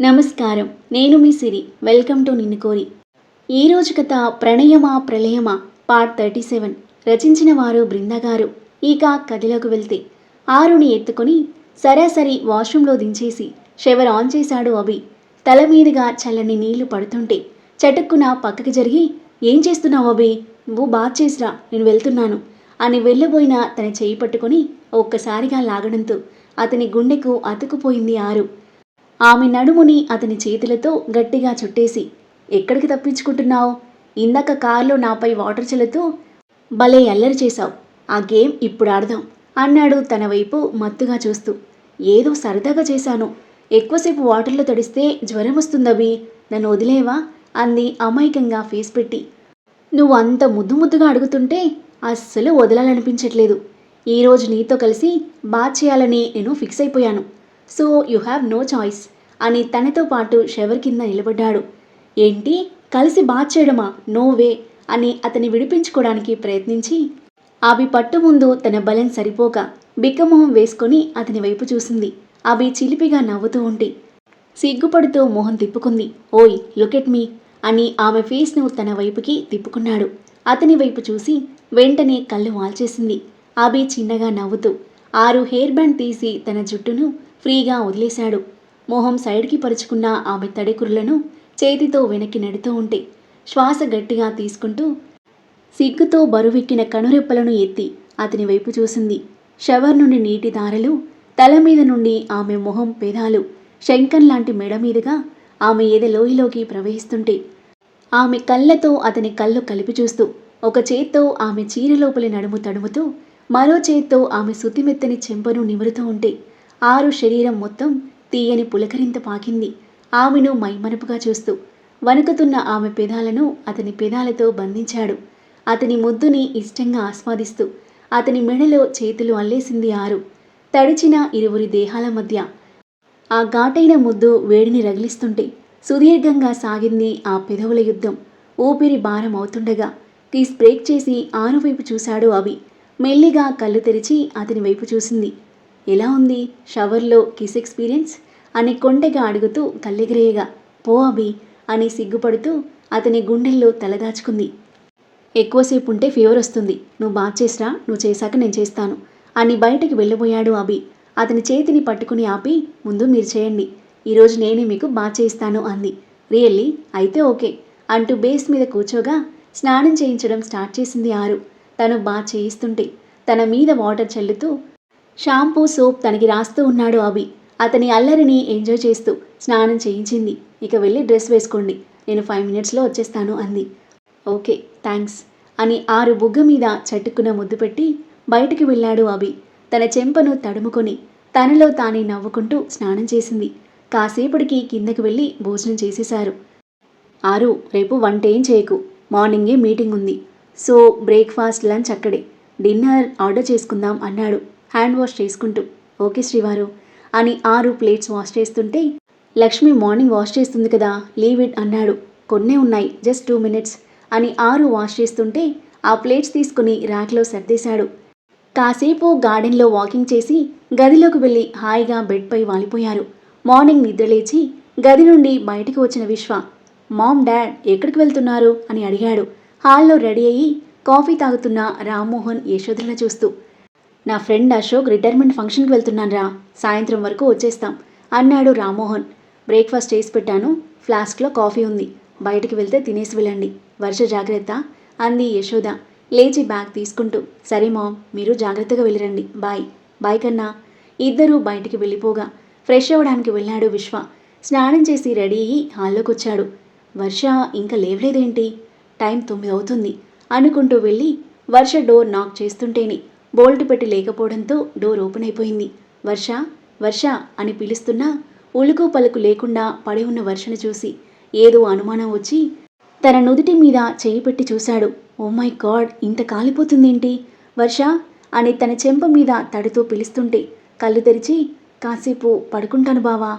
నమస్కారం. నేను మీ సిరి. Welcome to నిన్ను కోరి. ఈరోజు కథ ప్రణయమా ప్రళయమా? Part thirty seven. రచించిన వారు బృందగారు ఇక కథలోకి వెళ్తే ఆరుని ఎత్తుకొని సరాసరి వాష్రూంలో దించేసి షవర్ ఆన్ చేశాడు అభి. తల మీదుగా చల్లని నీళ్ళు పడుతుంటే చటుక్కున పక్కకి జరిగి ఏం చేస్తున్నావు అభి? నువ్వు బాత్ చేసిరా. నేను వెళ్తున్నాను. అని వెళ్ళబోయిన తన చేయి పట్టుకొని ఒక్కసారిగా లాగడంతో అతని గుండెకు అతుకుపోయింది ఆరు. ఆమె నడుముని అతని చేతులతో గట్టిగా చుట్టేసి ఎక్కడికి తప్పించుకుంటున్నావు? ఇందాక కారులో నాపై వాటర్ చల్లుతూ భలే అల్లరి చేశావు. ఆ గేమ్ ఇప్పుడు ఆడదాం అన్నాడు తన వైపు మత్తుగా చూస్తూ. ఏదో సరదాగా చేశాను. ఎక్కువసేపు వాటర్లో తడిస్తే జ్వరం వస్తుందవి నన్ను వదిలేవా? అంది అమాయకంగా ఫేస్ పెట్టి. నువ్వు అంత ముద్దు ముద్దుగా అడుగుతుంటే అస్సలు వదలాలనిపించట్లేదు. ఈరోజు నీతో కలిసి బాత్ చేయాలని నేను ఫిక్స్ అయిపోయాను. So you have no choice అని తనతో పాటు షవర్ కింద నిలబడ్డాడు. ఏంటి? కలిసి బాత్ చేయడమా? నో వే అని అతని విడిపించుకోవడానికి ప్రయత్నించి అవి పట్టు ముందు తన బలం సరిపోక బిక్కమొహం వేసుకొని అతని వైపు చూసింది. అవి చిలిపిగా నవ్వుతూ ఉంటే సిగ్గుపడుతూ మొహం తిప్పుకుంది. ఓయ్ లుకెట్ మీ అని ఆమె ఫేస్ను తన వైపుకి తిప్పుకున్నాడు. అతని వైపు చూసి వెంటనే కళ్ళు వాల్చేసింది అభి చిన్నగా నవ్వుతూ ఆరు హెయిర్ బ్యాండ్ తీసి తన జుట్టును ఫ్రీగా వదిలేశాడు. మొహం సైడ్కి పరుచుకున్న ఆమె తడికురులను చేతితో వెనక్కి నెడుతూ ఉంటే శ్వాస గట్టిగా తీసుకుంటూ సిగ్గుతో బరువెక్కిన కనురెప్పలను ఎత్తి అతని వైపు చూసింది. షవర్ నుండి నీటి దారలు తల మీద నుండి ఆమె మొహం పెదాలు శంకన్ లాంటి మెడ మీదుగా ఆమె ఏదో లోయలోకి ప్రవహిస్తుంటే ఆమె కళ్ళతో అతని కళ్ళు కలిపి చూస్తూ ఒక చేత్తో ఆమె చీర లోపలి నడుము తడుముతూ మరో చేత్తో ఆమె సుతిమెత్తని చెంపను నిమురుతూ ఉంటే ఆరు శరీరం మొత్తం తీయని పులకరింత పాకింది. ఆమెను మైమనపుగా చూస్తూ వణుకుతున్న ఆమె పెదాలను అతని పెదాలతో బంధించాడు. అతని ముద్దుని ఇష్టంగా ఆస్వాదిస్తూ అతని మెడలో చేతులు అల్లేసింది ఆరు. తడిచిన ఇరువురి దేహాల మధ్య ఆ ఘాటైన ముద్దు వేడిని రగిలిస్తుంటే సుదీర్ఘంగా సాగింది ఆ పెదవుల యుద్ధం. ఊపిరి భారం అవుతుండగా కీస్ బ్రేక్ చేసి ఆరు వైపు చూశాడు అవి. మెల్లిగా కళ్ళు తెరిచి అతని వైపు చూసింది. ఎలా ఉంది? షవర్లో కిస్ ఎక్స్పీరియన్స్? అని కొండగా అడుగుతూ కళ్ళెగిరేయగా పో అభి అని సిగ్గుపడుతూ అతని గుండెల్లో తలదాచుకుంది ఎక్కువసేపు ఉంటే ఫీవర్ వస్తుంది. నువ్వు బాత్ చేసిరా? నువ్వు చేశాక నేను చేస్తాను అని బయటకు వెళ్ళబోయాడు అభి. అతని చేతిని పట్టుకుని ఆపి ముందు మీరు చేయండి. ఈరోజు నేనే మీకు బాత్ చేయిస్తాను అంది. రియల్లీ? అయితే ఓకే అంటూ బేస్ మీద కూర్చోగా స్నానం చేయించడం స్టార్ట్ చేసింది ఆరు. తను బాత్ చేయిస్తుంటే తన మీద వాటర్ చల్లుతూ షాంపూ సోప్ తనకి రాస్తూ ఉన్నాడు అవి అతని అల్లరిని ఎంజాయ్ చేస్తూ స్నానం చేయించింది. ఇక వెళ్ళి డ్రెస్ వేసుకోండి. నేను ఫైవ్ మినిట్స్లో వచ్చేస్తాను అంది. ఓకే థ్యాంక్స్ అని ఆరు బుగ్గ మీద చట్టుకున్న ముద్దు పెట్టి బయటికి వెళ్ళాడు అభి. తన చెంపను తడుముకొని తనలో తానే నవ్వుకుంటూ స్నానం చేసింది. కాసేపటికి కిందకి వెళ్ళి భోజనం చేసేశారు. ఆరు రేపు వంట ఏం చేయకు? మార్నింగే మీటింగ్ ఉంది. సో బ్రేక్ఫాస్ట్ లంచ్ అక్కడే. డిన్నర్ ఆర్డర్ చేసుకుందాం అన్నాడు. హ్యాండ్ వాష్ చేసుకుంటూ ఓకే శ్రీవారు అని ఆరు ప్లేట్స్ వాష్ చేస్తుంటే లక్ష్మి మార్నింగ్ వాష్ చేస్తుంది కదా లీవ్ ఇట్ అన్నాడు. కొన్నే ఉన్నాయి జస్ట్ టూ మినిట్స్ అని ఆరు వాష్ చేస్తుంటే ఆ ప్లేట్స్ తీసుకుని ర్యాక్లో సర్దేశాడు. కాసేపు గార్డెన్లో వాకింగ్ చేసి గదిలోకి వెళ్ళి హాయిగా బెడ్పై వాలిపోయారు. మార్నింగ్ నిద్రలేచి గది నుండి బయటికి వచ్చిన విశ్వ మామ్ డాడ్ ఎక్కడికి వెళ్తున్నారు? అని అడిగాడు. హాల్లో రెడీ అయ్యి కాఫీ తాగుతున్న రామ్మోహన్ యశోధరల చూస్తూ నా ఫ్రెండ్ అశోక్ రిటైర్మెంట్ ఫంక్షన్కి వెళ్తున్నాను రా. సాయంత్రం వరకు వచ్చేస్తాం. అన్నాడు రామ్మోహన్. బ్రేక్ఫాస్ట్ చేసి పెట్టాను. ఫ్లాస్క్లో కాఫీ ఉంది. బయటికి వెళ్తే తినేసి వెళ్ళండి. వర్ష జాగ్రత్త అంది యశోద. లేచి బ్యాగ్ తీసుకుంటూ సరే మామ్ మీరు జాగ్రత్తగా వెళ్ళిరండి. బాయ్. బాయ్ కన్నా. ఇద్దరూ బయటికి వెళ్ళిపోగా ఫ్రెష్ అవ్వడానికి వెళ్ళాడు విశ్వ. స్నానం చేసి రెడీ అయ్యి హాల్లోకి వచ్చాడు. వర్ష ఇంకా లేవలేదేంటి? టైం తొమ్మిది అవుతుంది. అనుకుంటూ వెళ్ళి వర్ష డోర్ నాక్ చేస్తుంటేనే బోల్ట్ పెట్టి లేకపోవడంతో డోర్ ఓపెన్ అయిపోయింది. వర్ష వర్ష అని పిలుస్తున్నా ఉలుకు పలుకు లేకుండా పడి ఉన్న వర్షను చూసి ఏదో అనుమానం వచ్చి తన నుదుటి మీద చేయి పెట్టి చూశాడు. ఓ మై గాడ్ ఇంత కాలిపోతుందేంటి? వర్ష అని తన చెంప మీద తడితో పిలుస్తుంటే కళ్ళు తెరిచి కాసేపు పడుకుంటాను బావా.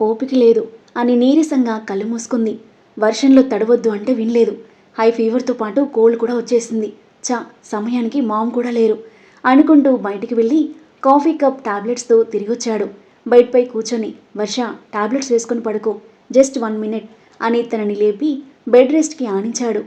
ఓపిక లేదు అని నీరసంగా కళ్ళు మూసుకుంది. వర్షంలో తడవద్దు అంటే వినలేదు. హై ఫీవర్తో పాటు కోల్డ్ కూడా వచ్చేసింది. చా సమయానికి మామ్ కూడా లేరు. అనుకుంటూ బయటికి వెళ్ళి కాఫీ కప్ టాబ్లెట్స్తో తిరిగొచ్చాడు బయటపై కూర్చొని వర్ష టాబ్లెట్స్ వేసుకొని పడుకో. జస్ట్ వన్ మినిట్ అని తనని లేపి బెడ్ రెస్ట్కి ఆనించాడు.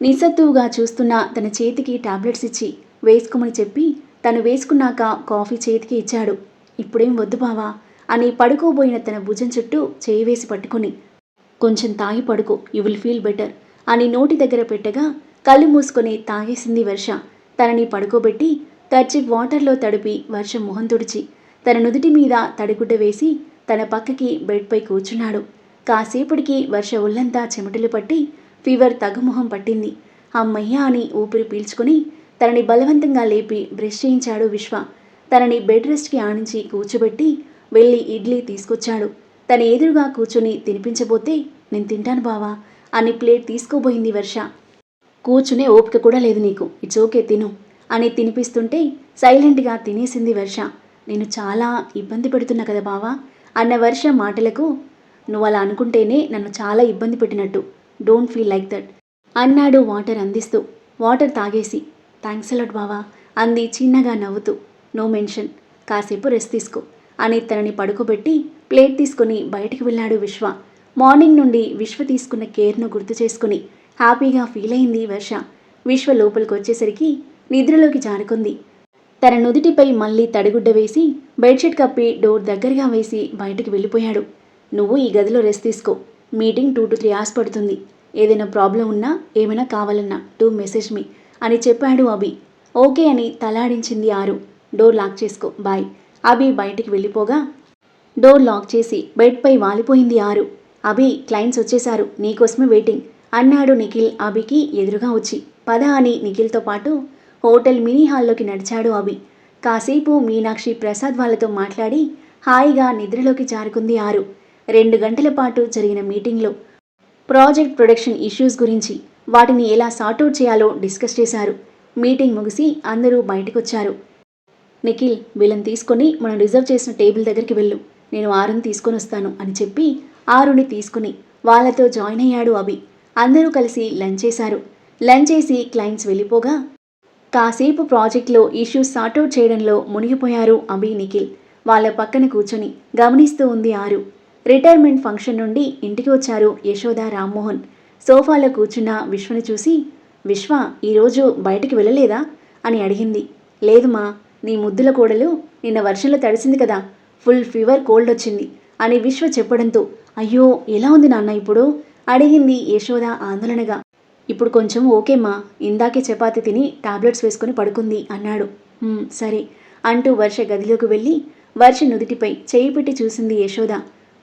నిస్సత్తువుగా చూస్తున్న తన చేతికి టాబ్లెట్స్ ఇచ్చి వేసుకోమని చెప్పి తను వేసుకున్నాక కాఫీ చేతికి ఇచ్చాడు. ఇప్పుడేం వద్దు బావా అని పడుకోబోయిన తన భుజం చుట్టూ చేయి వేసి పట్టుకుని కొంచెం తాగి పడుకో యు విల్ ఫీల్ బెటర్ అని నోటి దగ్గర పెట్టగా కళ్ళు మూసుకొని తాగేసింది వర్ష. తనని పడుకోబెట్టి కర్చిప్ వాటర్లో తడిపి వర్షం మొహం తుడిచి తన నుదుటి మీద తడిగుడ్డ వేసి తన పక్కకి బెడ్పై కూర్చున్నాడు. కాసేపటికి వర్ష ఒళ్ళంతా చెమటలు పట్టి ఫీవర్ తగ్గుముఖం పట్టింది. అమ్మయ్య అని ఊపిరి పీల్చుకుని తనని బలవంతంగా లేపి బ్రష్ చేయించాడు విశ్వ. తనని బెడ్ రెస్ట్కి ఆనించి కూర్చోబెట్టి వెళ్ళి ఇడ్లీ తీసుకొచ్చాడు. తన ఎదురుగా కూర్చుని తినిపించబోతే నేను తింటాను బావా అని ప్లేట్ తీసుకోబోయింది వర్ష. కూర్చునే ఓపిక కూడా లేదు నీకు. ఇట్స్ ఓకే తిను. అని తినిపిస్తుంటే సైలెంట్గా తినేసింది వర్ష. నేను చాలా ఇబ్బంది పెడుతున్నా కదా బావా అన్న వర్ష మాటలకు నువ్వు అలా అనుకుంటేనే నన్ను చాలా ఇబ్బంది పెట్టినట్టు. డోంట్ ఫీల్ లైక్ దట్ అన్నాడు వాటర్ అందిస్తూ. వాటర్ తాగేసి థ్యాంక్స్ అలాట్ బావా అంది చిన్నగా నవ్వుతూ. No mention. కాసేపు రెస్ట్ తీసుకో అని తనని పడుకోబెట్టి ప్లేట్ తీసుకుని బయటికి వెళ్ళాడు విశ్వ. మార్నింగ్ నుండి విశ్వ తీసుకున్న కేర్ను గుర్తు చేసుకుని హ్యాపీగా ఫీల్ అయింది వర్ష. విశ్వ లోపలికి వచ్చేసరికి నిద్రలోకి జారుకుంది. తన నుదుటిపై మళ్ళీ తడిగుడ్డ వేసి బెడ్షీట్ కప్పి డోర్ దగ్గరగా వేసి బయటికి వెళ్ళిపోయాడు. నువ్వు ఈ గదిలో రెస్ట్ తీసుకో. Meeting two to three hours పడుతుంది. ఏదైనా ప్రాబ్లం ఉన్నా ఏమైనా కావాలన్నా టూ మెసేజ్ మీ అని చెప్పాడు అభి. ఓకే అని తలాడించింది ఆరు. డోర్ లాక్ చేసుకో. బాయ్ అభి బయటికి వెళ్ళిపోగా డోర్ లాక్ చేసి బెడ్పై వాలిపోయింది ఆరు. అభి క్లయింట్స్ వచ్చేశారు. నీకోసమే వెయిటింగ్ అన్నాడు నిఖిల్ అభికి ఎదురుగా వచ్చి. పద అని నిఖిల్తో పాటు హోటల్ మినీ హాల్లోకి నడిచాడు అభి. కాసేపు మీనాక్షి ప్రసాద్ వాళ్ళతో మాట్లాడి హాయిగా నిద్రలోకి జారుకుంది ఆరు. రెండు గంటల పాటు జరిగిన మీటింగ్లో ప్రాజెక్ట్ ప్రొడక్షన్ ఇష్యూస్ గురించి వాటిని ఎలా సార్ట్అవుట్ చేయాలో డిస్కస్ చేశారు. మీటింగ్ ముగిసి అందరూ బయటకొచ్చారు. నిఖిల్ వీళ్ళని తీసుకొని మనం రిజర్వ్ చేసిన టేబుల్ దగ్గరికి వెళ్ళు. నేను ఆరుని తీసుకొని వస్తాను అని చెప్పి ఆరుని తీసుకుని వాళ్ళతో జాయిన్ అయ్యాడు అభి. అందరూ కలిసి లంచ్ చేశారు. లంచ్ చేసి క్లయింట్స్ వెళ్ళిపోగా కాసేపు ప్రాజెక్ట్లో ఇష్యూస్ సార్ట్అవుట్ చేయడంలో మునిగిపోయారు అభి నిఖిల్. వాళ్ళ పక్కన కూర్చొని గమనిస్తూ ఉంది ఆరు. రిటైర్మెంట్ ఫంక్షన్ నుండి ఇంటికి వచ్చారు యశోద రామ్మోహన్. సోఫాలో కూర్చున్న విశ్వని చూసి విశ్వ ఈరోజు బయటికి వెళ్ళలేదా? అని అడిగింది. లేదు మా నీ ముద్దుల కోడలు నిన్న వర్షంలో తడిసింది కదా ఫుల్ ఫీవర్ కోల్డ్ వచ్చింది అని విశ్వ చెప్పడంతో అయ్యో ఎలా ఉంది నాన్న ఇప్పుడు? అడిగింది యశోద ఆందోళనగా. ఇప్పుడు కొంచెం ఓకేమ్మా ఇందాకే చపాతి తిని టాబ్లెట్స్ వేసుకుని పడుకుంది అన్నాడు. సరే అంటూ వర్ష గదిలోకి వెళ్ళి వర్ష నుదిటిపై చేయి పెట్టి చూసింది యశోద.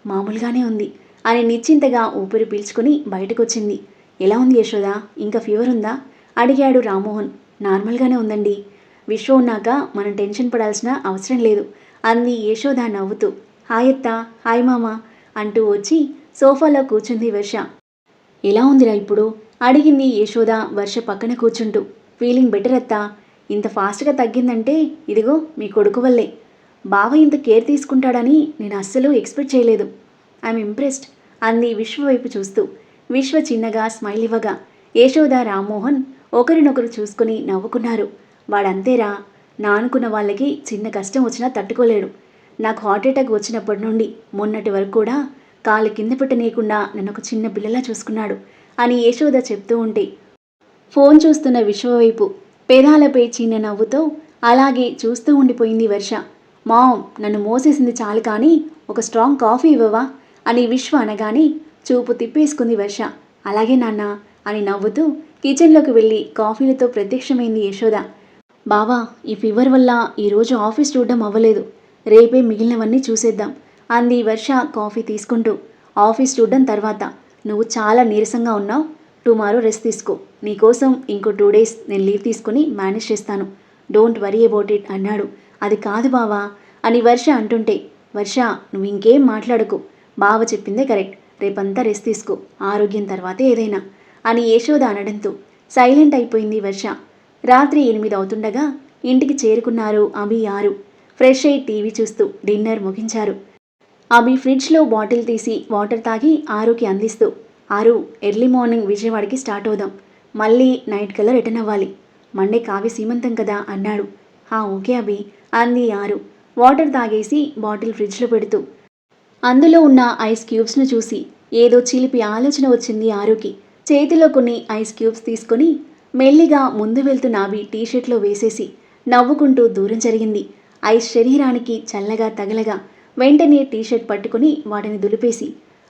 మామూలుగానే ఉంది అని నిశ్చింతగా ఊపిరి పీల్చుకుని బయటకొచ్చింది. ఎలా ఉంది యశోద? ఇంకా ఫీవర్ ఉందా? అడిగాడు రామ్మోహన్. నార్మల్గానే ఉందండి. విశ్వ ఉన్నాక మనం టెన్షన్ పడాల్సిన అవసరం లేదు అంది యశోద నవ్వుతూ. హాయ్ అత్త హాయ్ మామ అంటూ వచ్చి సోఫాలో కూర్చుంది వర్ష. ఎలా ఉందిరా ఇప్పుడు? అడిగింది యశోద వర్ష పక్కన కూర్చుంటూ. ఫీలింగ్ బెటర్ అత్తా. ఇంత ఫాస్ట్గా తగ్గిందంటే ఇదిగో మీ కొడుకు వల్లే. బావ ఇంత కేర్ తీసుకుంటాడని నేను అస్సలు ఎక్స్పెక్ట్ చేయలేదు. ఐఎమ్ ఇంప్రెస్డ్ అంది విశ్వ వైపు చూస్తూ. విశ్వ చిన్నగా స్మైల్ ఇవ్వగా. యశోద రామ్మోహన్ ఒకరినొకరు చూసుకుని నవ్వుకున్నారు. వాడంతేరా నా అనుకున్న వాళ్ళకి చిన్న కష్టం వచ్చినా తట్టుకోలేడు. నాకు హార్ట్ అటాక్ వచ్చినప్పటి నుండి మొన్నటి వరకు కూడా కాలు కింద పెట్టనీయకుండా నన్ను ఒక చిన్న పిల్లలా చూసుకున్నాడు అని యశోద చెప్తూ ఉంటే ఫోన్ చూస్తున్న విశ్వ వైపు పేదాలపై చిన్న నవ్వుతో అలాగే చూస్తూ ఉండిపోయింది వర్ష. మామ్ నన్ను మోసేసింది చాలు కానీ ఒక స్ట్రాంగ్ కాఫీ ఇవ్వవా? అని విశ్వ అనగానే చూపు తిప్పేసుకుంది వర్ష. అలాగే నాన్న అని నవ్వుతూ కిచెన్లోకి వెళ్ళి కాఫీలతో ప్రత్యక్షమైంది యశోద. బావా ఈ ఫీవర్ వల్ల ఈరోజు ఆఫీస్ చూడడం అవ్వలేదు. రేపే మిగిలినవన్నీ చూసేద్దాం. అంది వర్ష కాఫీ తీసుకుంటూ. ఆఫీస్ చూడడం తర్వాత నువ్వు చాలా నీరసంగా ఉన్నావు. టుమారో రెస్ట్ తీసుకో. నీకోసం ఇంకో టూ డేస్ నేను లీవ్ తీసుకుని మేనేజ్ చేస్తాను. డోంట్ వరీ అబౌట్ ఇట్ అన్నాడు. అది కాదు బావా అని వర్ష అంటుంటే వర్ష నువ్వు ఇంకేం మాట్లాడకు. బావ చెప్పిందే కరెక్ట్. రేపంతా రెస్ట్ తీసుకో. ఆరోగ్యం తర్వాతే ఏదైనా అని యశోద అనడంతో సైలెంట్ అయిపోయింది వర్ష. రాత్రి ఎనిమిది అవుతుండగా ఇంటికి చేరుకున్నారు అభి ఆరు. ఫ్రెష్ అయి టీవీ చూస్తూ డిన్నర్ ముగించారు. అభి ఫ్రిడ్జ్లో బాటిల్ తీసి వాటర్ తాగి ఆరుకి అందిస్తూ ఆరు ఎర్లీ మార్నింగ్ విజయవాడకి స్టార్ట్ అవుదాం. మళ్ళీ నైట్ కల్లా రిటర్న్ అవ్వాలి. మండే కావ్య సీమంతం కదా అన్నాడు. ఆ ఓకే అభి అంది ఆరు. వాటర్ తాగేసి బాటిల్ ఫ్రిడ్జ్లో పెడుతూ. అందులో ఉన్న ఐస్ క్యూబ్స్ను చూసి ఏదో చిలిపి ఆలోచన వచ్చింది ఆరుకి. చేతిలో కొన్ని ఐస్ క్యూబ్స్ తీసుకొని మెల్లిగా ముందు వెళ్తున్న అవి టీషర్ట్లో వేసేసి నవ్వుకుంటూ దూరం జరిగింది. ఐస్ శరీరానికి చల్లగా తగలగా వెంటనే టీషర్ట్ పట్టుకొని వాటిని దులిపేసి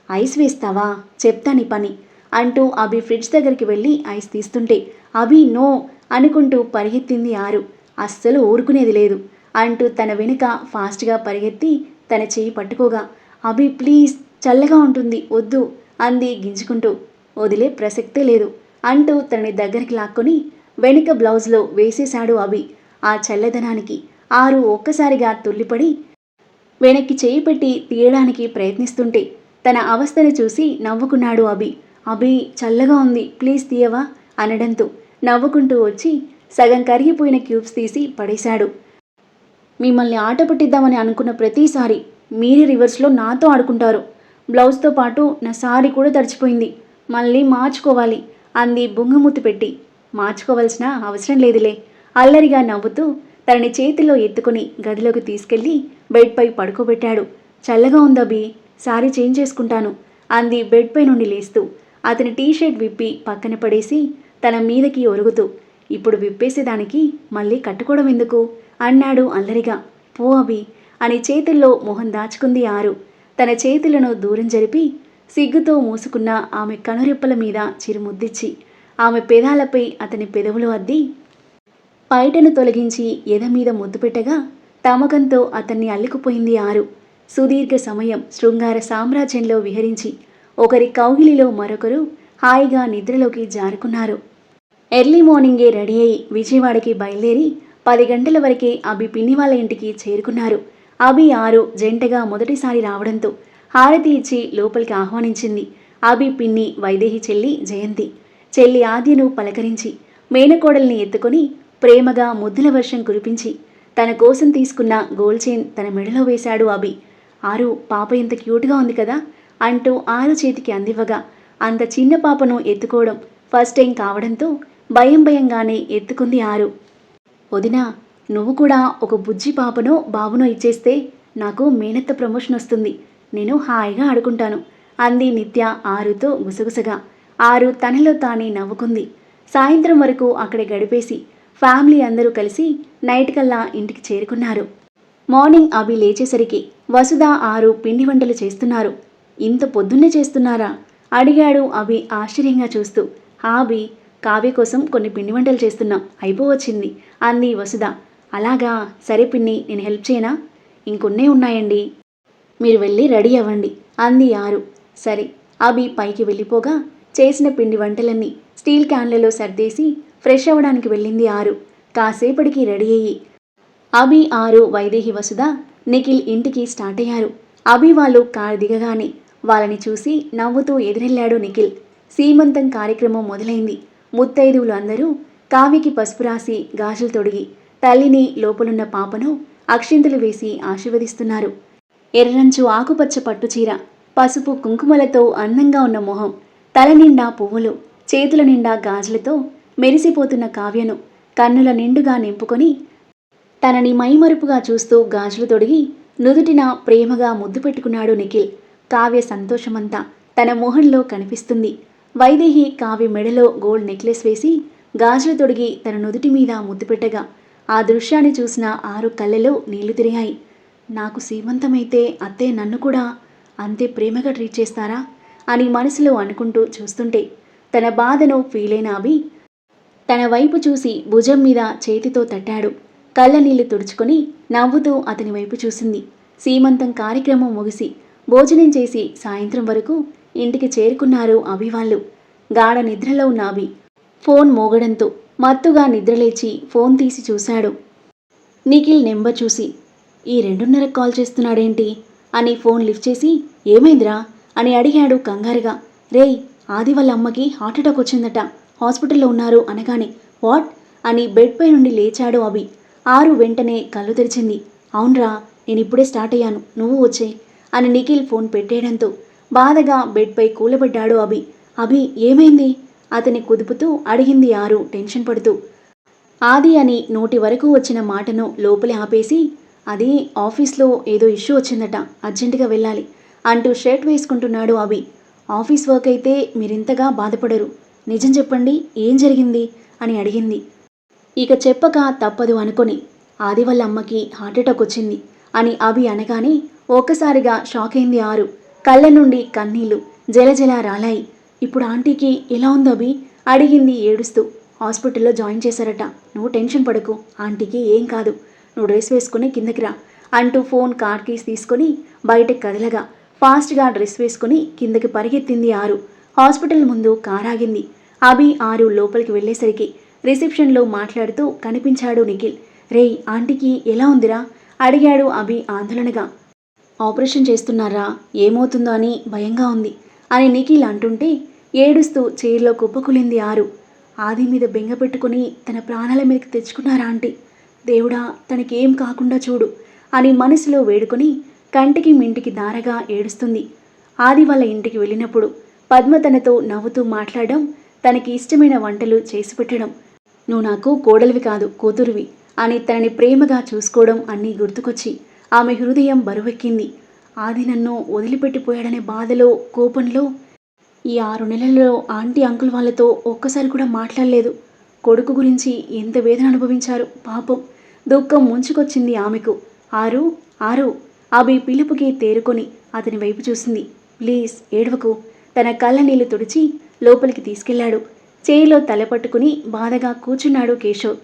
ఐస్ వేస్తావా? చెప్తాని పని అంటూ అభి ఫ్రిడ్జ్ దగ్గరికి వెళ్ళి ఐస్ తీస్తుంటే అభి నో అనుకుంటూ పరిగెత్తింది ఆరు. అస్సలు ఊరుకునేది లేదు అంటూ తన వెనుక ఫాస్ట్గా పరిగెత్తి తన చేయి పట్టుకోగా అభి ప్లీజ్ చల్లగా ఉంటుంది వద్దు అంది గింజుకుంటూ. వదిలే ప్రసక్తే లేదు అంటూ తనని దగ్గరికి లాక్కొని వెనుక బ్లౌజ్లో వేసేశాడు అభి. ఆ చల్లదనానికి ఆరు ఒక్కసారిగా తుల్లిపడి వెనక్కి చేయి పెట్టి తీయడానికి ప్రయత్నిస్తుంటే తన అవస్థను చూసి నవ్వుకున్నాడు అభి. అభి చల్లగా ఉంది ప్లీజ్ తీయవా? అనడంతో నవ్వుకుంటూ వచ్చి సగం కరిగిపోయిన క్యూబ్స్ తీసి పడేశాడు. మిమ్మల్ని ఆట పట్టిద్దామని అనుకున్న ప్రతిసారి మీరే రివర్స్లో నాతో ఆడుకుంటారు. బ్లౌజ్తో పాటు నా సారీ కూడా తడిచిపోయింది. మళ్ళీ మార్చుకోవాలి అంది బొంగమూతి పెట్టి. మార్చుకోవాల్సిన అవసరం లేదులే. అల్లరిగా నవ్వుతూ తనని చేతిలో ఎత్తుకొని గదిలోకి తీసుకెళ్ళి బెడ్పై పడుకోబెట్టాడు. చల్లగా ఉందబి సారీ చేంజ్ చేసుకుంటాను అంది బెడ్పై నుండి లేస్తూ. అతని టీషర్ట్ విప్పి పక్కన పడేసి తన మీదకి ఒరుగుతూ. ఇప్పుడు విప్పేసేదానికి మళ్ళీ కట్టుకోవడం ఎందుకు? అన్నాడు అల్లరిగా. పో అభి అని చేతుల్లో మొహం దాచుకుంది ఆరు. తన చేతులను దూరం జరిపి సిగ్గుతో మూసుకున్న ఆమె కనురెప్పల మీద చిరుముద్దిచ్చి ఆమె పెదాలపై అతని పెదవులు అద్ది పైటను తొలగించి ఎద మీద ముద్దు పెట్టగా తమకంతో అతన్ని అల్లుకుపోయింది ఆరు. సుదీర్ఘ సమయం శృంగార సామ్రాజ్యంలో విహరించి ఒకరి కౌగిలిలో మరొకరు హాయిగా నిద్రలోకి జారుకున్నారు. ఎర్లీ మార్నింగే రెడీ అయి విజయవాడకి బయలుదేరి పది గంటల వరకే అభి పిన్ని వాళ్ళ ఇంటికి చేరుకున్నారు. అభి ఆరు జంటగా మొదటిసారి రావడంతో హారతి ఇచ్చి లోపలికి ఆహ్వానించింది. అభి పిన్ని వైదేహి చెల్లి జయంతి. చెల్లి ఆద్యను పలకరించి మేనకోడల్ని ఎత్తుకొని ప్రేమగా ముద్దుల వర్షం కురిపించి తన కోసం తీసుకున్న గోల్డ్ చైన్ తన మెడలో వేశాడు అభి. ఆరు పాప ఇంత క్యూట్గా ఉంది కదా? అంటూ ఆరు చేతికి అందివ్వగా అంత చిన్న పాపను ఎత్తుకోవడం ఫస్ట్ టైం కావడంతో భయం భయంగానే ఎత్తుకుంది ఆరు. వదినా నువ్వు కూడా ఒక బుజ్జి పాపనో బాబునో ఇచ్చేస్తే నాకు మేనత్త ప్రమోషన్ వస్తుంది. నేను హాయిగా ఆడుకుంటాను. అంది నిత్య ఆరుతో గుసగుసగా. ఆరు తనలో తానే నవ్వుకుంది. సాయంత్రం వరకు అక్కడే గడిపేసి ఫ్యామిలీ అందరూ కలిసి నైట్ కల్లా ఇంటికి చేరుకున్నారు. మార్నింగ్ అభి లేచేసరికి వసుధ ఆరు పిండి వంటలు చేస్తున్నారు. ఇంత పొద్దున్నే చేస్తున్నారా? అడిగాడు అభి ఆశ్చర్యంగా చూస్తూ. "హా కావ్య కోసం కొన్ని పిండి వంటలు చేస్తున్నాం. అయిపోవచ్చింది అంది వసుధ. అలాగా సరే పిన్ని నేను హెల్ప్ చేయనా? ఇంకొన్నే ఉన్నాయండి. మీరు వెళ్ళి రెడీ అవ్వండి అంది ఆరు. సరే అభి పైకి వెళ్ళిపోగా చేసిన పిండి వంటలన్నీ స్టీల్ క్యాన్లలో సర్దేసి ఫ్రెష్ అవ్వడానికి వెళ్ళింది ఆరు. కాసేపటికి రెడీ అయ్యి. అభి ఆరు వైదేహి వసుధ నిఖిల్ ఇంటికి స్టార్ట్ అయ్యారు. అభి వాళ్ళు కారు దిగగానే వాళ్ళని చూసి నవ్వుతూ ఎదురెళ్ళాడు నిఖిల్. సీమంతం కార్యక్రమం మొదలైంది. ముత్తైదువులు అందరూ కావికి పసుపు రాసి గాజులు తొడిగి తల్లిని లోపలున్న పాపను అక్షింతలు వేసి ఆశీర్వదిస్తున్నారు. ఎర్రంచు ఆకుపచ్చ పట్టుచీర పసుపు కుంకుమలతో అందంగా ఉన్న మొహం తల నిండా పువ్వులు చేతుల నిండా గాజులతో మెరిసిపోతున్న కావ్యను కన్నుల నిండుగా నింపుకొని తనని మైమరుపుగా చూస్తూ గాజులు తొడిగి నుదుటిన ప్రేమగా ముద్దు పెట్టుకున్నాడు నిఖిల్. కావ్య సంతోషమంతా తన మొహంలో కనిపిస్తుంది. వైదేహి కావ్య మెడలో గోల్డ్ నెక్లెస్ వేసి గాజులు తొడిగి తన నుదుటి మీద ముద్దు పెట్టగా ఆ దృశ్యాన్ని చూసిన ఆరు కళ్ళలో నీళ్ళు తిరిగాయి. నాకు సీమంతమైతే అత్తే నన్ను కూడా అంతే ప్రేమగా ట్రీట్ చేస్తారా అని మనసులో అనుకుంటూ చూస్తుంటే తన బాధను ఫీలైన అభి తన వైపు చూసి భుజం మీద చేతితో తట్టాడు. కళ్ళ నీళ్ళు తుడుచుకొని నవ్వుతూ అతని వైపు చూసింది. సీమంతం కార్యక్రమం ముగిసి భోజనం చేసి సాయంత్రం వరకు ఇంటికి చేరుకున్నారు అభి వాళ్ళు. గాఢ నిద్రలో ఉన్న అభి ఫోన్ మోగడంతో మత్తుగా నిద్రలేచి ఫోన్ తీసి చూశాడు. నిఖిల్ నెంబర్ చూసి ఈ రెండున్నర కాల్ చేస్తున్నాడేంటి అని ఫోన్ లిఫ్ట్ చేసి ఏమైందిరా అని అడిగాడు కంగారుగా. రేయ్ ఆది వాళ్ళ అమ్మకి హార్ట్అటాక్ వచ్చిందట. హాస్పిటల్లో ఉన్నారు అనగానే వాట్? అని బెడ్పై నుండి లేచాడు అభి. ఆరు వెంటనే కళ్ళు తెరిచింది. అవునరా నేను ఇప్పుడే స్టార్ట్ అయ్యాను. నువ్వు వచ్చే అని నిఖిల్ ఫోన్ పెట్టేయడంతో బాధగా బెడ్పై కూలబడ్డాడు అభి. అభి ఏమైంది? అతని కుదుపుతూ అడిగింది ఆరు టెన్షన్ పడుతూ. ఆది అని నోటి వరకు వచ్చిన మాటను లోపలి ఆపేసి అది ఆఫీస్లో ఏదో ఇష్యూ వచ్చిందట అర్జెంటుగా వెళ్ళాలి అంటూ షర్ట్ వేసుకుంటున్నాడు అభి. ఆఫీస్ వర్క్ అయితే మీరింతగా బాధపడరు. నిజం చెప్పండి ఏం జరిగింది? అని అడిగింది. ఇక చెప్పక తప్పదు అనుకొని ఆది వాళ్ళ అమ్మకి హార్ట్అటాక్ వచ్చింది అని అభి అనగానే ఒక్కసారిగా షాక్ అయింది ఆరు. కళ్ళ నుండి కన్నీళ్ళు జలజల రాలాయి. ఇప్పుడు ఆంటీకి ఎలా ఉంది అభి? అడిగింది ఏడుస్తూ. హాస్పిటల్లో జాయిన్ చేశారట. నువ్వు టెన్షన్ పడకు. ఆంటీకి ఏం కాదు. నువ్వు డ్రెస్ వేసుకుని కిందకి రా అంటూ ఫోన్ కార్ కీస్ తీసుకొని బయటకు కదలగా. ఫాస్ట్గా డ్రెస్ వేసుకుని కిందకి పరిగెత్తింది ఆరు. హాస్పిటల్ ముందు కారాగింది. అభి ఆరు లోపలికి వెళ్ళేసరికి రిసెప్షన్లో మాట్లాడుతూ కనిపించాడు నిఖిల్. రేయ్ ఆంటీకి ఎలా ఉందిరా? అడిగాడు అభి ఆందోళనగా. ఆపరేషన్ చేస్తున్నారా? ఏమవుతుందో అని భయంగా ఉంది అని నిఖిల్ అంటుంటే ఏడుస్తూ చైర్లో కుప్పకులింది ఆరు. ఆది మీద బెంగ పెట్టుకుని తన ప్రాణాల మీదకి తెచ్చుకున్నారా ఆంటీ? దేవుడా తనకేం కాకుండా చూడు అని మనసులో వేడుకొని కంటికి మింటికి దారగా ఏడుస్తుంది. ఆది వాళ్ళ ఇంటికి వెళ్ళినప్పుడు పద్మ తనతో నవ్వుతూ మాట్లాడడం తనకి ఇష్టమైన వంటలు చేసి పెట్టడం. నువ్వు నాకు కోడలివి కాదు కూతురువి అని తనని ప్రేమగా చూసుకోవడం అన్నీ గుర్తుకొచ్చి ఆమె హృదయం బరువెక్కింది. ఆది నన్ను వదిలిపెట్టిపోయాడనే బాధలో కోపంలో ఈ ఆరు నెలల్లో ఆంటీ అంకుల్ వాళ్ళతో ఒక్కసారి కూడా మాట్లాడలేదు. కొడుకు గురించి ఎంత వేదన అనుభవించారు పాపం దుఃఖం ముంచుకొచ్చింది ఆమెకు. ఆరు ఆరు అవి పిలుపుకి తేరుకొని అతని వైపు చూసింది. ప్లీజ్ ఏడవకు. తన కళ్ళ నీళ్ళు తుడిచి లోపలికి తీసుకెళ్ళాడు. చేయిలో తల పట్టుకుని బాధగా కూర్చున్నాడు కేశవ్.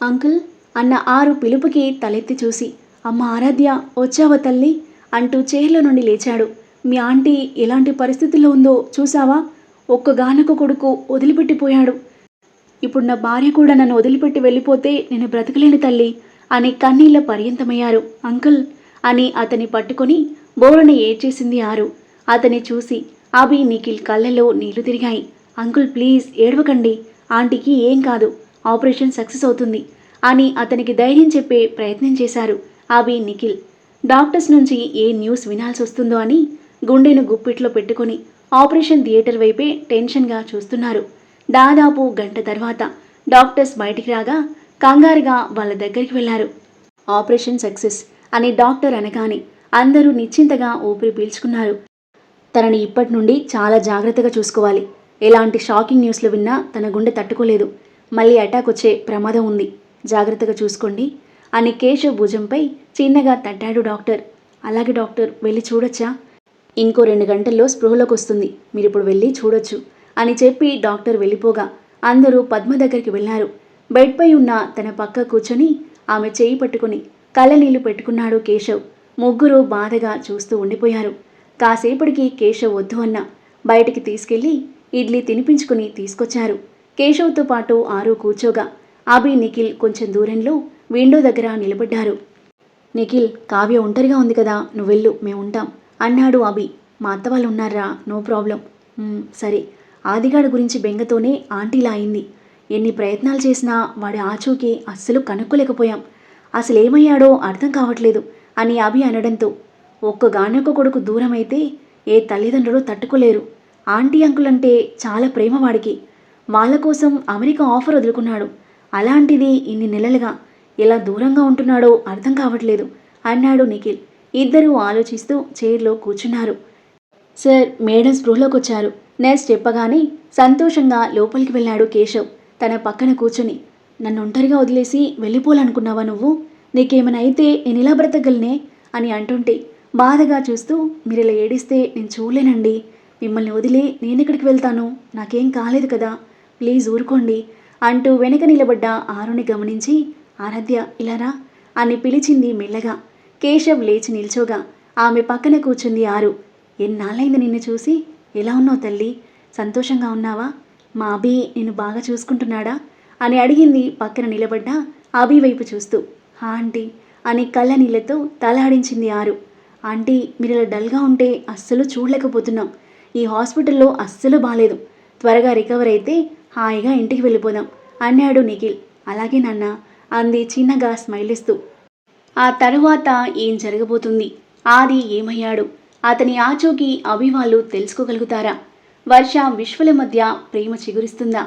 అంకుల్ అన్న ఆరు పిలుపుకి తలెత్తి చూసి అమ్మ ఆరాధ్య వచ్చావా తల్లి? అంటూ చైర్లో నుండి లేచాడు. మీ ఆంటీ ఎలాంటి పరిస్థితుల్లో ఉందో చూసావా ఒక్కగానొక కొడుకు వదిలిపెట్టిపోయాడు. ఇప్పుడు నా భార్య కూడా నన్ను వదిలిపెట్టి వెళ్ళిపోతే నేను బ్రతకలేను తల్లి అని కన్నీళ్ళ పర్యంతమయ్యారు. అంకుల్ అని అతని పట్టుకొని బోరుని ఏడ్చేసింది ఆరు. అతని చూసి అభి నిఖిల్ కళ్ళలో నీళ్ళు తిరిగాయి. అంకుల్ ప్లీజ్ ఏడవకండి. ఆంటీకి ఏం కాదు. ఆపరేషన్ సక్సెస్ అవుతుంది అని అతనికి ధైర్యం చెప్పే ప్రయత్నం చేశారు అభి నిఖిల్. డాక్టర్స్ నుంచి ఏ న్యూస్ వినాల్సి వస్తుందో అని గుండెను గుప్పిట్లో పెట్టుకొని ఆపరేషన్ థియేటర్ వైపే టెన్షన్గా చూస్తున్నారు. దాదాపు గంట తర్వాత డాక్టర్స్ బయటికి రాగా కంగారుగా వాళ్ళ దగ్గరికి వెళ్ళారు ఆపరేషన్ సక్సెస్ అని డాక్టర్ అనగానే అందరూ నిశ్చింతగా ఊపిరి పీల్చుకున్నారు. తనని ఇప్పటి నుండి చాలా జాగ్రత్తగా చూసుకోవాలి. ఎలాంటి షాకింగ్ న్యూస్లు విన్నా తన గుండె తట్టుకోలేదు. మళ్ళీ అటాక్ వచ్చే ప్రమాదం ఉంది. జాగ్రత్తగా చూసుకోండి. అని కేశవ్ భుజంపై చిన్నగా తట్టాడు డాక్టర్. అలాగే డాక్టర్ వెళ్ళి చూడొచ్చా? ఇంకో రెండు గంటల్లో స్పృహలోకి వస్తుంది. మీరు ఇప్పుడు వెళ్ళి చూడొచ్చు అని చెప్పి డాక్టర్ వెళ్ళిపోగా. అందరూ పద్మ దగ్గరికి వెళ్ళారు. బెడ్పై ఉన్న తన పక్క కూర్చొని ఆమె చేయి పట్టుకుని కళ్ళనీళ్ళు పెట్టుకున్నాడు కేశవ్. ముగ్గురు బాధగా చూస్తూ ఉండిపోయారు. కాసేపటికి కేశవ్ వద్దు అన్న. బయటికి తీసుకెళ్ళి ఇడ్లీ తినిపించుకుని తీసుకొచ్చారు. కేశవ్తో పాటు ఆరు కూర్చోగా. అభి నిఖిల్ కొంచెం దూరంలో విండో దగ్గర నిలబడ్డారు. నిఖిల్ కావ్య ఒంటరిగా ఉంది కదా నువ్వెళ్ళు మేము ఉంటాం అన్నాడు అభి. మా అత్త వాళ్ళు ఉన్నారా నో ప్రాబ్లం. సరే. ఆదిగాడు గురించి బెంగతోనే ఆంటీలా అయింది. ఎన్ని ప్రయత్నాలు చేసినా వాడి ఆచూకీ అస్సలు కనుక్కోలేకపోయాం. అసలు ఏమయ్యాడో అర్థం కావట్లేదు అని అభి అనడంతో ఒక్కగానొక్క కొడుకు దూరమైతే ఏ తల్లిదండ్రులు తట్టుకోలేరు. ఆంటీ అంకుల్ అంటే చాలా ప్రేమ వాడికి. వాళ్ళ కోసం అమెరికా ఆఫర్ వదులుకున్నాడు. అలాంటిది ఇన్ని నెలలుగా ఎలా దూరంగా ఉంటున్నాడో అర్థం కావట్లేదు అన్నాడు నిఖిల్. ఇద్దరూ ఆలోచిస్తూ చైర్లో కూర్చున్నారు. సార్ మేడం స్పృహలోకి వచ్చారు నెక్స్ట్ చెప్పగానే సంతోషంగా లోపలికి వెళ్ళాడు కేశవ్. తన పక్కన కూర్చుని నన్ను ఒంటరిగా వదిలేసి వెళ్ళిపోవాలనుకున్నావా నువ్వు? నీకేమైనా అయితే నేను ఇలా బ్రతకగలనే? అని అంటుంటే బాధగా చూస్తూ మీరు ఇలా ఏడిస్తే నేను చూడలేనండి. మిమ్మల్ని వదిలి నేను ఎక్కడికి వెళ్తాను? నాకేం కాలేదు కదా. ప్లీజ్ ఊరుకోండి అంటూ వెనక నిలబడ్డ ఆరుని గమనించి ఆరాధ్య ఇలారా అని పిలిచింది మెల్లగా. కేశవ్ లేచి నిల్చోగా. ఆమె పక్కన కూర్చుంది ఆరు. ఎన్నాళ్ళైంది నిన్ను చూసి? ఎలా ఉన్నావు తల్లి? సంతోషంగా ఉన్నావా? మా అభి నిన్ను బాగా చూసుకుంటున్నాడా? అని అడిగింది పక్కన నిలబడ్డ అభి వైపు చూస్తూ. హా ఆంటీ అని కళ్ళ నీళ్ళతో తలాడించింది ఆరు. ఆంటీ మీరు ఇలా డల్గా ఉంటే అస్సలు చూడలేకపోతున్నాం. ఈ హాస్పిటల్లో అస్సలు బాగాలేదు త్వరగా రికవర్ అయితే హాయిగా ఇంటికి వెళ్ళిపోదాం అన్నాడు నిఖిల్. అలాగే నాన్న అంది చిన్నగా స్మైల్ ఇస్తూ. ఆ తరువాత ఏం జరగబోతుంది? ఆది ఏమయ్యాడు? అతని ఆచూకీ అభి వాళ్ళు తెలుసుకోగలుగుతారా? వర్ష విశ్వల మధ్య ప్రేమ చిగురిస్తుందా?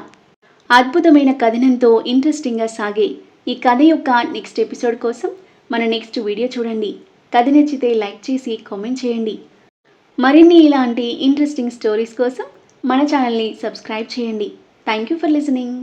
అద్భుతమైన కథనంతో ఇంట్రెస్టింగ్గా సాగే ఈ కథ యొక్క నెక్స్ట్ ఎపిసోడ్ కోసం మన నెక్స్ట్ వీడియో చూడండి. కథ నచ్చితే లైక్ చేసి కామెంట్ చేయండి. మరిన్ని ఇలాంటి ఇంట్రెస్టింగ్ స్టోరీస్ కోసం మన ఛానల్ని సబ్స్క్రైబ్ చేయండి. Thank you for listening